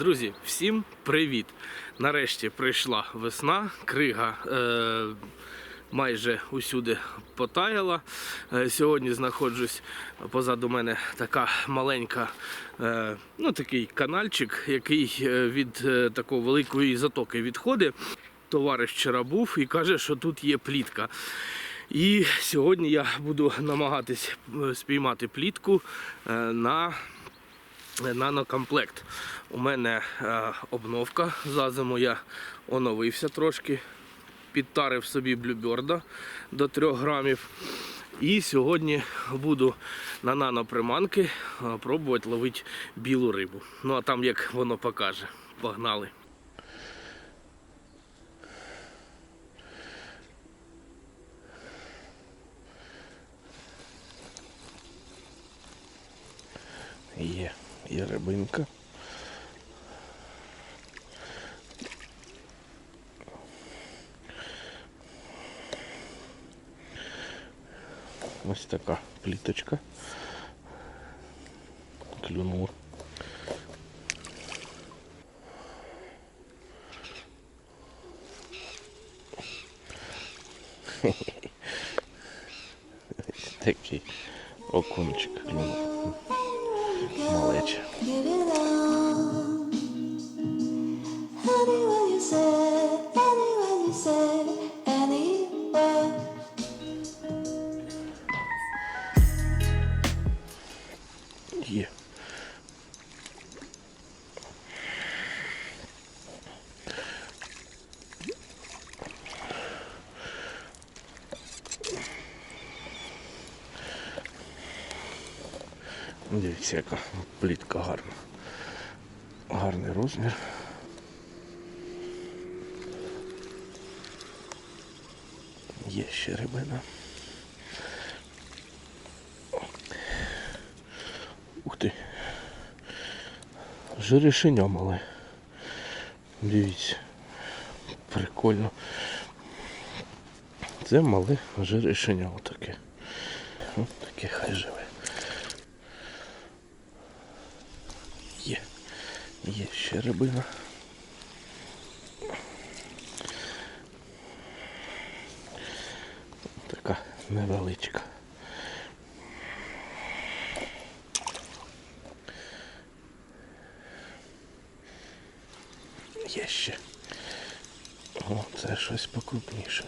Друзі, всім привіт! Нарешті прийшла весна, крига е, майже усюди потаяла. Е, сьогодні знаходжусь позаду мене така маленька, е, ну такий канальчик, який е, від е, такої великої затоки відходить. Товариш вчора був і каже, що тут є плітка. І сьогодні я буду намагатись е, спіймати плітку е, на нанокомплект. У мене е, обновка за зиму я оновився трошки, підтарив собі блюберда до 3 грамів. І сьогодні буду на наноприманки е, пробувати ловити білу рибу. Ну а там як воно покаже. Погнали. Є, є рибинка. Ось така пліточка. Клюнула. Такий окунчик клюнув. Дивіться, плітка гарна. Гарний розмір. Є ще рибина. Ух ти. Жиришеня мале. Дивіться. Прикольно. Це мале жиришеня отаке. Ось таке хай живе. Є ще рибина. Така невеличка. Є ще. О, це щось покрупніше.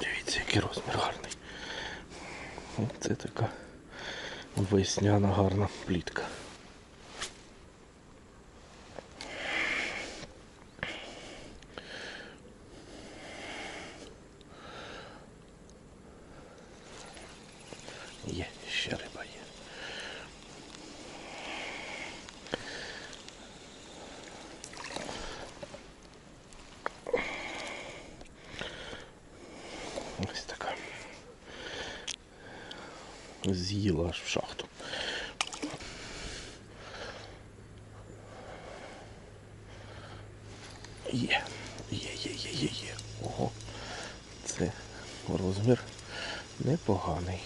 Дивіться, який розмір гарний. Це така весняна гарна плітка. Є, ще риба є. Ось така. З'їла аж в шахту. Є, є, є, є, є, є. Ого. Це розмір непоганий.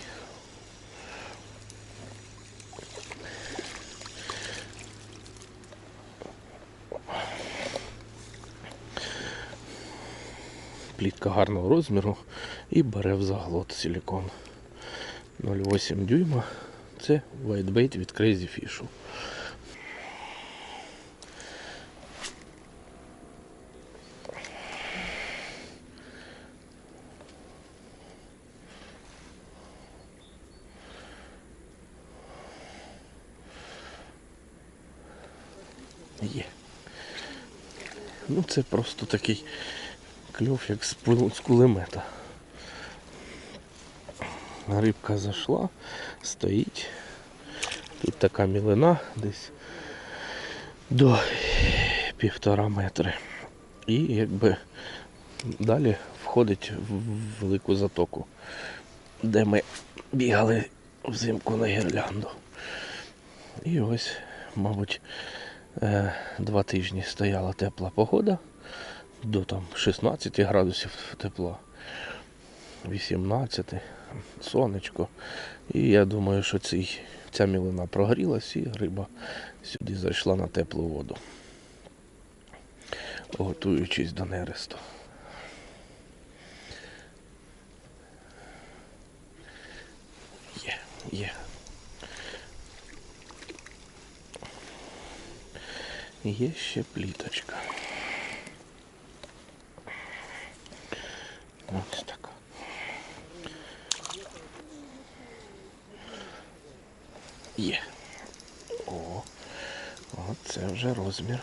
Плітка гарного розміру і бере в заглот силікон. 0,8 дюйма. Це whitebait від Crazy Fish. Є. Ну це просто такий кльов, як з кулемета. Рибка зайшла, стоїть. Тут така мілина десь до півтора метри. І якби далі входить в велику затоку, де ми бігали взимку на гірлянду. І ось, мабуть, е, два тижні стояла тепла погода. до там 16 градусів тепла, 18, сонечко. І я думаю, що цей, ця мілина прогрілась і риба сюди зайшла на теплу воду, готуючись до нересту. Є, є. Є ще пліточка. Ось така. Є. О, о це вже розмір.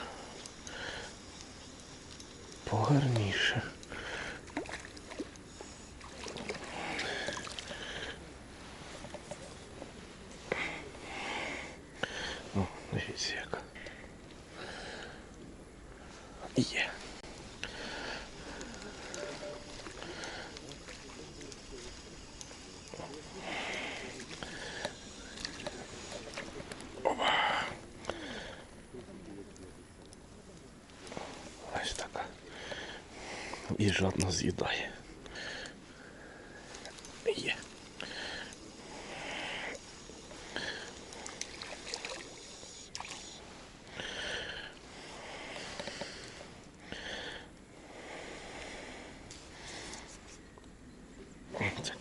Погарніше. О, дивіться яка. Є. Ось така. І жодно з'їдає. Є. Ось.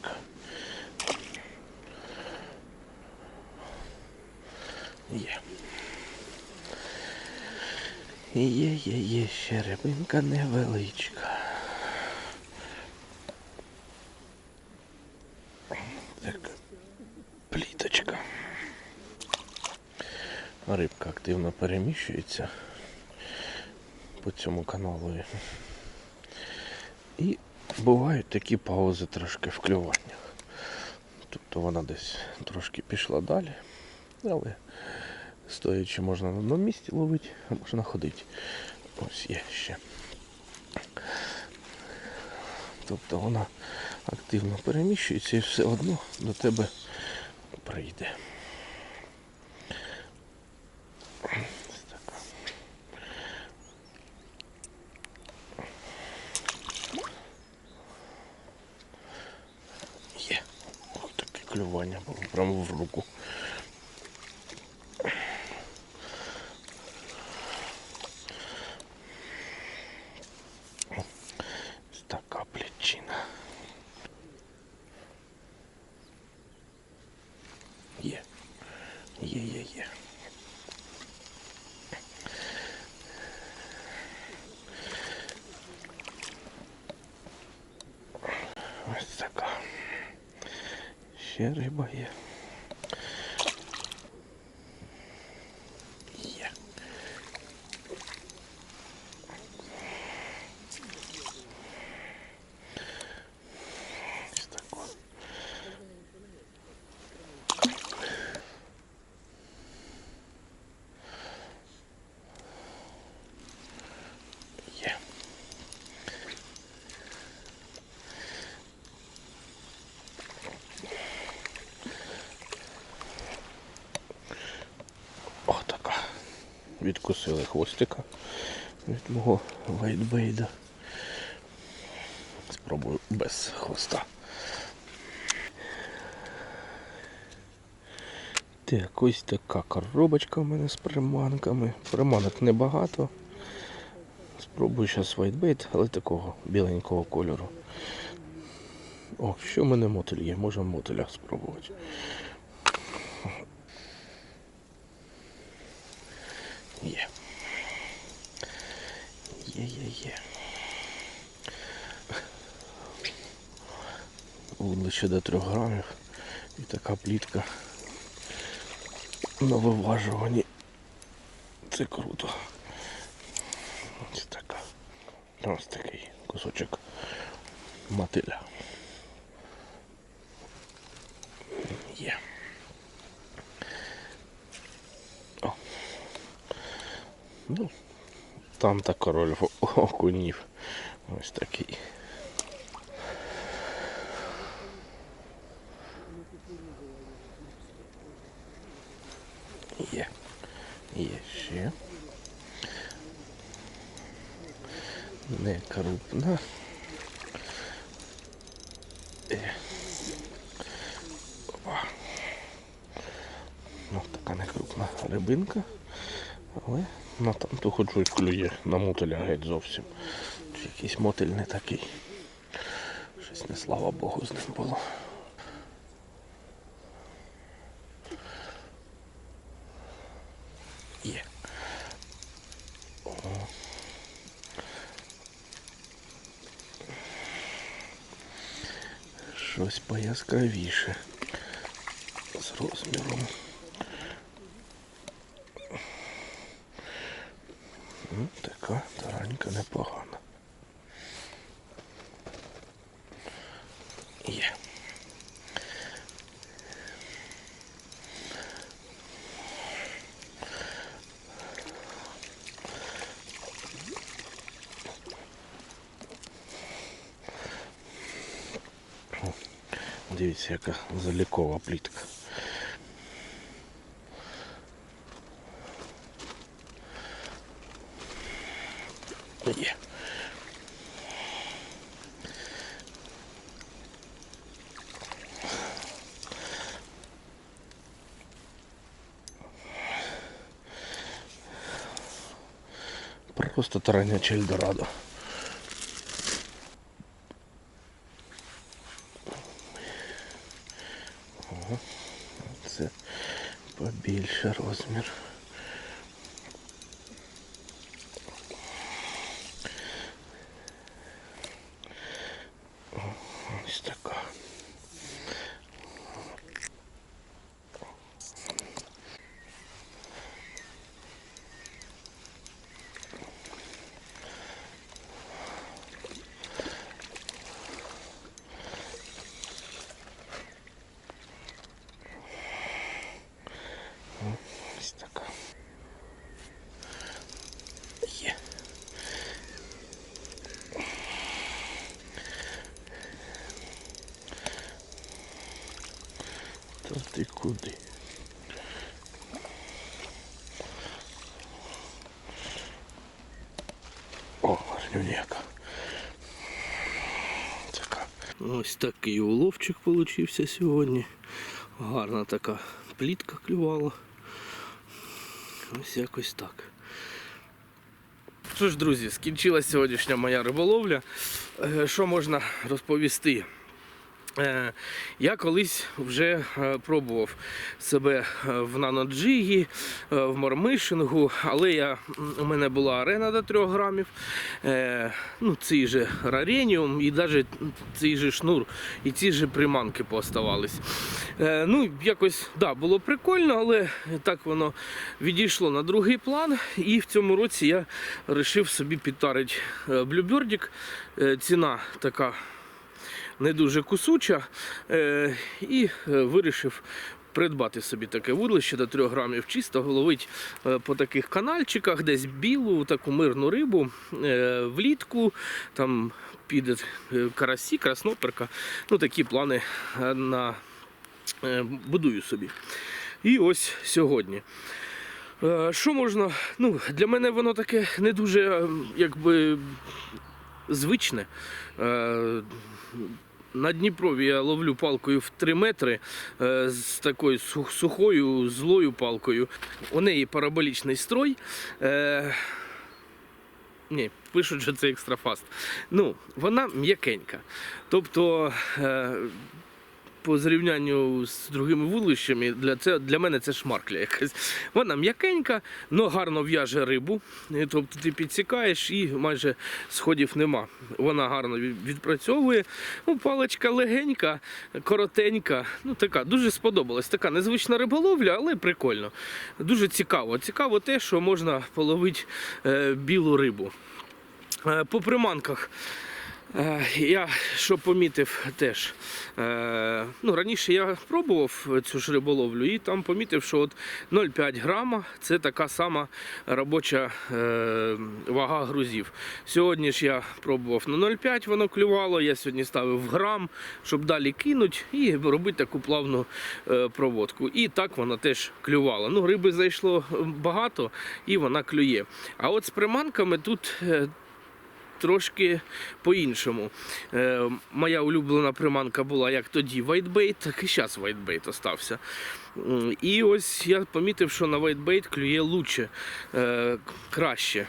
Є. Є, є, є ще рибинка невеличка. Так, пліточка. Рибка активно переміщується по цьому каналу. І бувають такі паузи трошки в клюваннях. Тобто вона десь трошки пішла далі, але стоячи можна на одному місці ловити, а можна ходити. Ось є ще. Тобто вона активно переміщується і все одно до тебе прийде. Ось така. Є. Ось таке клювання було прямо в руку. Ось така плечина. Є. Є, є, є. Ось така. Ще риба є. Є. Ось так от. Є. О, така. Відкусили хвостика від мого вайтбейда. Спробую без хвоста. Так, ось така коробочка в мене з приманками. Приманок небагато. Спробую зараз вайтбейт, але такого біленького кольору. О, що в мене мотиль є, можемо мотиля спробувати. Є. Є, є, є. Вудлище до 3 грамів. І така плітка на виважуванні. Це круто. Ось така. Ось такий кусочок мотиля. Є. О. Ну, там та король окунів. Ось такий. Є. Є ще. Не крупна. Е. Опа. Ну, така не крупна рибинка. Але на там то хоч щось клює, на мотиля геть зовсім. Чи якийсь мотиль не такий. Щось не слава Богу з ним було. Є. О. Щось пояскравіше. З розміром. Ну, така таранька непогана. Є. Дивіться, яка залікова плітка. Є. Просто тараняче Ельдорадо. Це побільше розмір. Ось така. Ось така. Є. Та ти куди? О, гарнюняка. Така. Ось такий уловчик получився сьогодні. Гарна така плітка клювала. Ось якось так. Що ж, друзі, скінчилась сьогоднішня моя риболовля. Е, Що можна розповісти? Е, Я колись вже е, пробував себе е, в наноджигі, в мормишингу, але я, у мене була арена до 3 грамів, ну, цей же рарініум і навіть цей же шнур, і ці же приманки пооставались. Е, Ну, якось да, було прикольно, але так воно відійшло на другий план. І в цьому році я вирішив собі підтарити блюбердік. Ціна така не дуже кусуча, е, і е, вирішив придбати собі таке вудлище до 3 грамів чисто, ловить е, по таких канальчиках, десь білу, таку мирну рибу влітку, там піде карасі, красноперка. Ну, такі плани на будую собі. І ось сьогодні. Що можна? Ну, для мене воно таке не дуже е, якби звичне. На Дніпрові я ловлю палкою в 3 метри е, з такою сухою злою палкою. У неї параболічний строй. Е, ні, пишуть, що це екстрафаст. Ну, вона м'якенька. Тобто, е, по зрівнянню з другими вудлищами, для, це, для мене це шмаркля якась. Вона м'якенька, але гарно в'яже рибу. Тобто ти підсікаєш і майже сходів нема. Вона гарно відпрацьовує. Ну, паличка легенька, коротенька. Ну, така, дуже сподобалась. Така незвична риболовля, але прикольно. Дуже цікаво. Цікаво те, що можна половити е, білу рибу. Е, По приманках. Е, Я що помітив теж. Е, ну, раніше я пробував цю ж риболовлю і там помітив, що от 0,5 грама це така сама робоча е, вага грузів. Сьогодні ж я пробував на 0,5 воно клювало, я сьогодні ставив грам, щоб далі кинути і робити таку плавну проводку. І так вона теж клювала. Ну, риби зайшло багато і вона клює. А от з приманками тут. Трошки по-іншому. Е, моя улюблена приманка була як тоді вайтбейт, так і зараз вайтбейт остався. І ось я помітив, що на вайтбейт клює лучше, е, краще.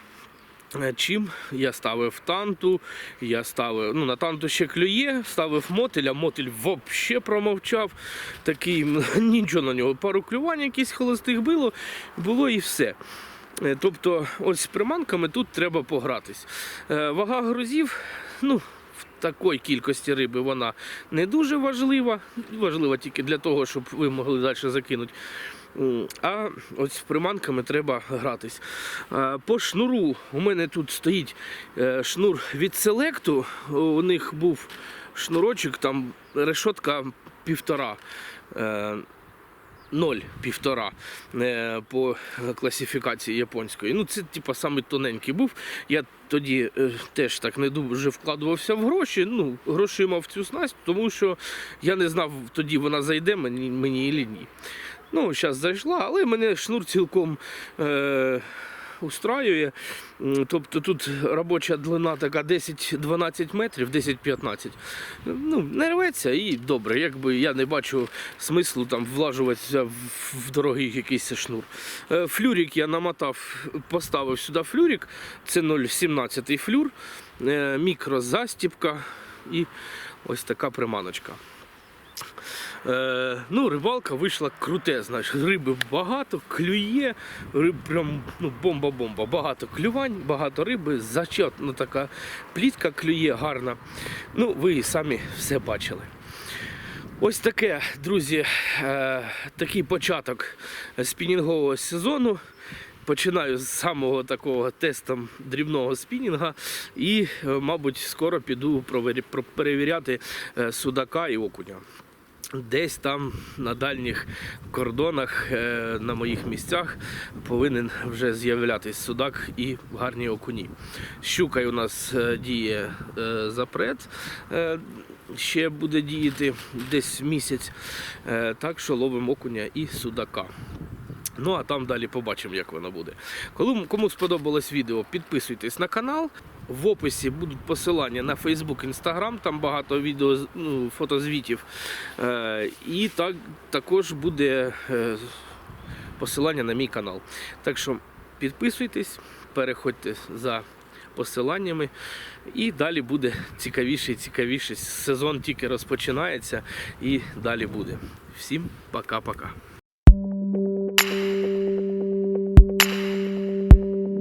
Е, Чим я ставив танту, я ставив, ну на танту ще клює, ставив мотиль, а мотиль взагалі промовчав. Такий нічого на нього. Пару клювань якісь холостих було, було і все. Е, Тобто, ось з приманками тут треба погратись. Е, Вага грузів, ну, в такої кількості риби вона не дуже важлива. Важлива тільки для того, щоб ви могли далі закинути. А ось з приманками треба гратись. Е, По шнуру у мене тут стоїть шнур від селекту. У них був шнурочок, там решотка півтора. Е, Ноль півтора е, по класифікації японської. Ну, це типу, саме тоненький був. Я тоді е, теж так не дуже вкладувався в гроші. Ну, гроші мав цю снасть, тому що я не знав тоді вона зайде мені, мені і ні. Ну, зараз зайшла, але мене шнур цілком е, устраює. Тобто тут робоча длина така 10-12 метрів, 10-15. Ну, не рветься і добре. Якби я не бачу смислу там влажуватися в, дорогий якийсь шнур. Е, Флюрик я намотав, поставив сюди флюрик. Це 0,17 флюр, е, мікрозастіпка і ось така приманочка. Е, ну, рибалка вийшла крутезна. Риби багато, клює, риб прям ну, бомба-бомба. Багато клювань, багато риби, зачетна така плітка клює гарна. Ну, ви самі все бачили. Ось таке, друзі, е, такий початок спінінгового сезону. Починаю з самого такого тестом дрібного спінінга і, е, мабуть, скоро піду перевіряти е, судака і окуня. Десь там на дальніх кордонах, е, на моїх місцях, повинен вже з'являтись судак і гарні окуні. Щука у нас е, діє е, запрет, ще буде діяти десь місяць, так що ловимо окуня і судака. Ну а там далі побачимо, як воно буде. Коли кому сподобалось відео, підписуйтесь на канал. В описі будуть посилання на Facebook, Instagram, там багато відео, ну, фотозвітів. Е, і так, також буде е, посилання на мій канал. Так що підписуйтесь, переходьте за посиланнями, і далі буде цікавіше і цікавіше. Сезон тільки розпочинається і далі буде. Всім пока-пока.